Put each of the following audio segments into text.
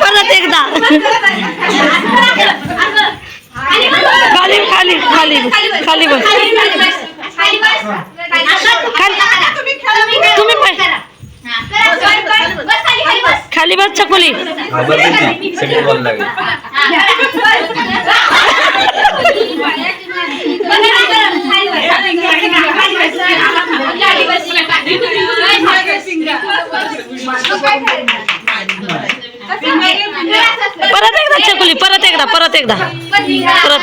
परत एकदा. खाली खाली खाली खाली बस. तुम्ही पण. खाली बस चकुली परत एकदा चकुली परत एकदा परत एकदा. परत.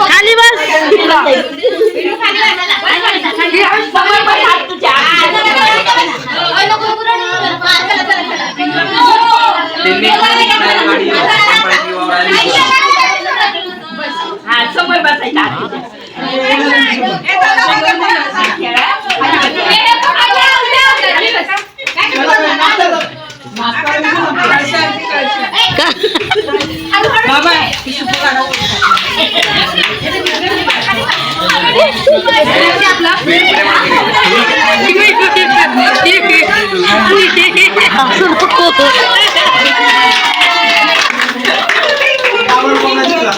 खाली बस. समोर बसायचं. आरतीच्या.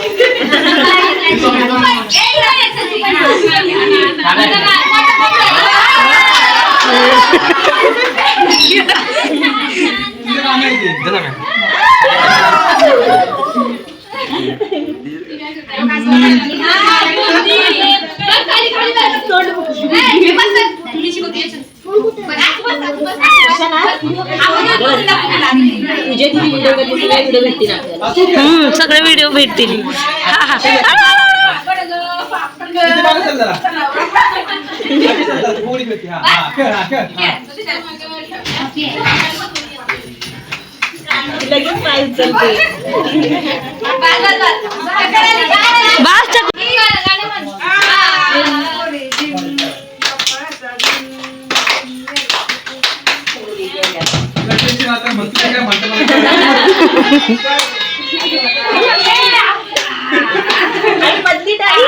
हम्म सगळे व्हिडिओ भेटतील. हा हा. लगेच पाय उचलते बस चकू आणि मधली टाळी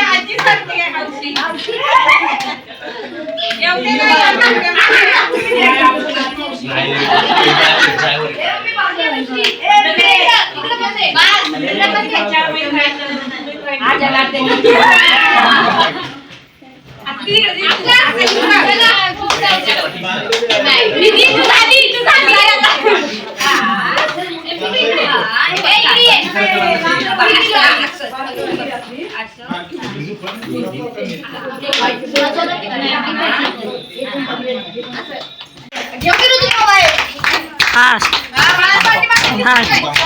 आजी सारखी आहे. हा. हा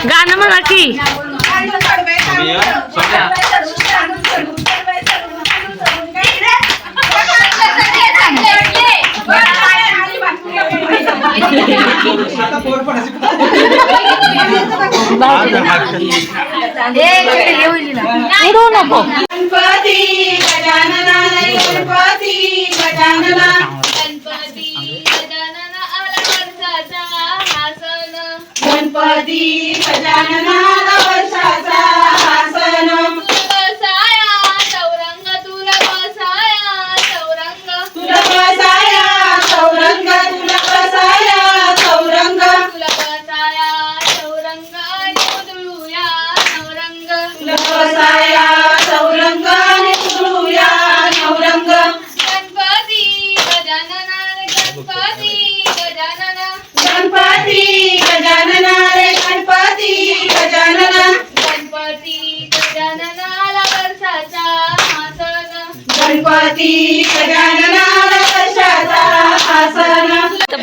गाणं म्हणा की. उडू नको गणपती गजानना गणपती गजानना गणपती गजानना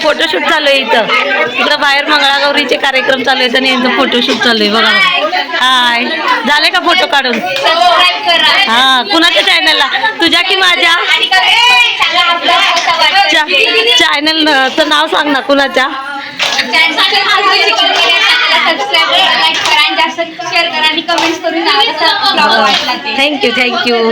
फोटोशूट चालू आहे इथं. तिकडं बाहेर मंगळागौरीचे कार्यक्रम चालू आहेत आणि इथं फोटोशूट चालू आहे बघा. हाय. झाले का फोटो काढून? हा कुणाच्या चॅनलला तुझ्या की माझ्या? चॅनलचं नाव सांग ना कुणाच्या? थँक्यू थँक्यू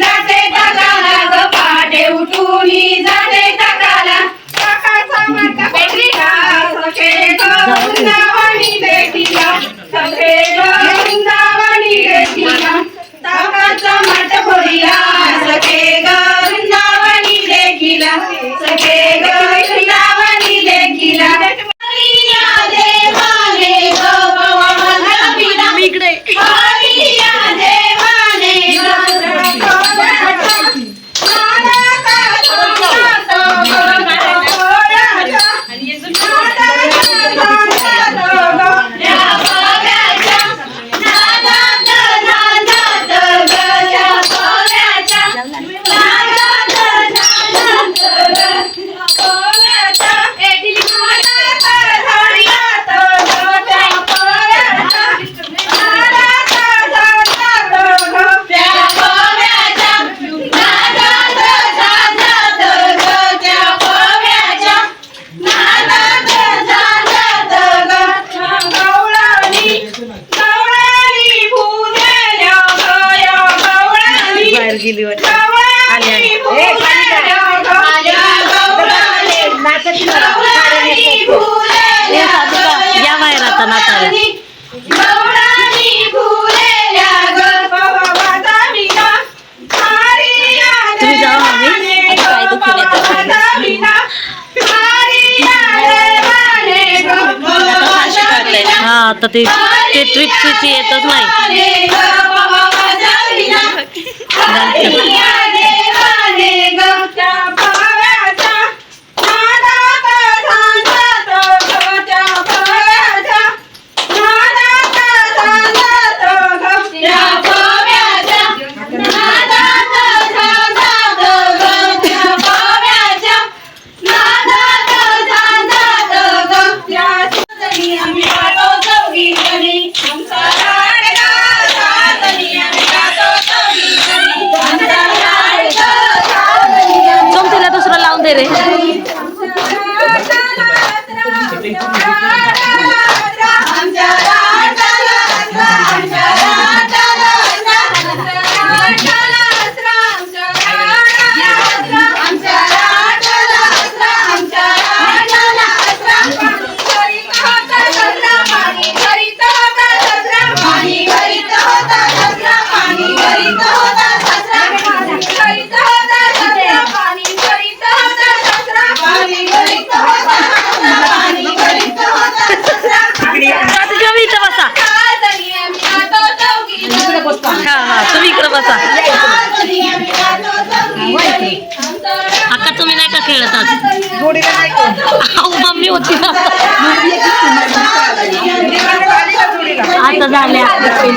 जाते बघा ग पाटे उठून आता ते ते ट्रिप येतच नाही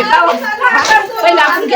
你把我。孩子不给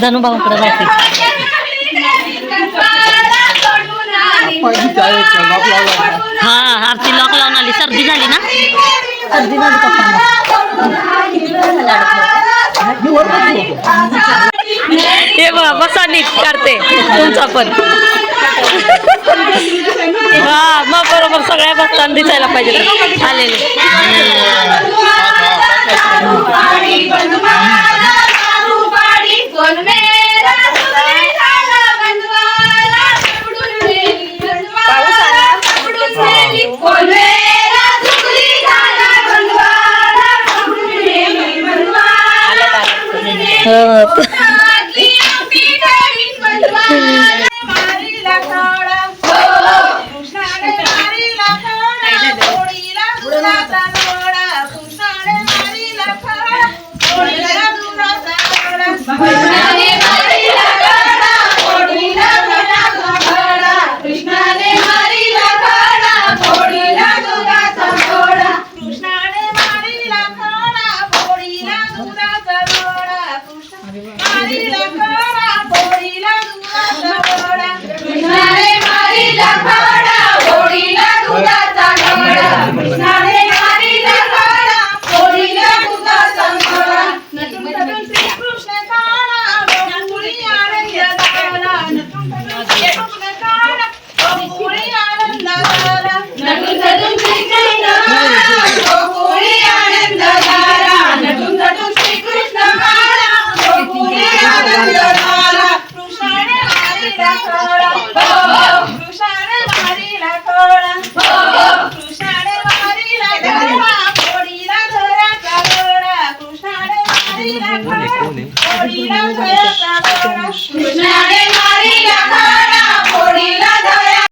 धनुभाऊकडे जाते हा आरती लॉक लावून आली. सर्दी झाली ना? सर्दी झाली हे बघा बसा नीट करते. तुमचा पण. हा मग बरोबर सगळ्या बसताना दिसायला पाहिजे. चालेल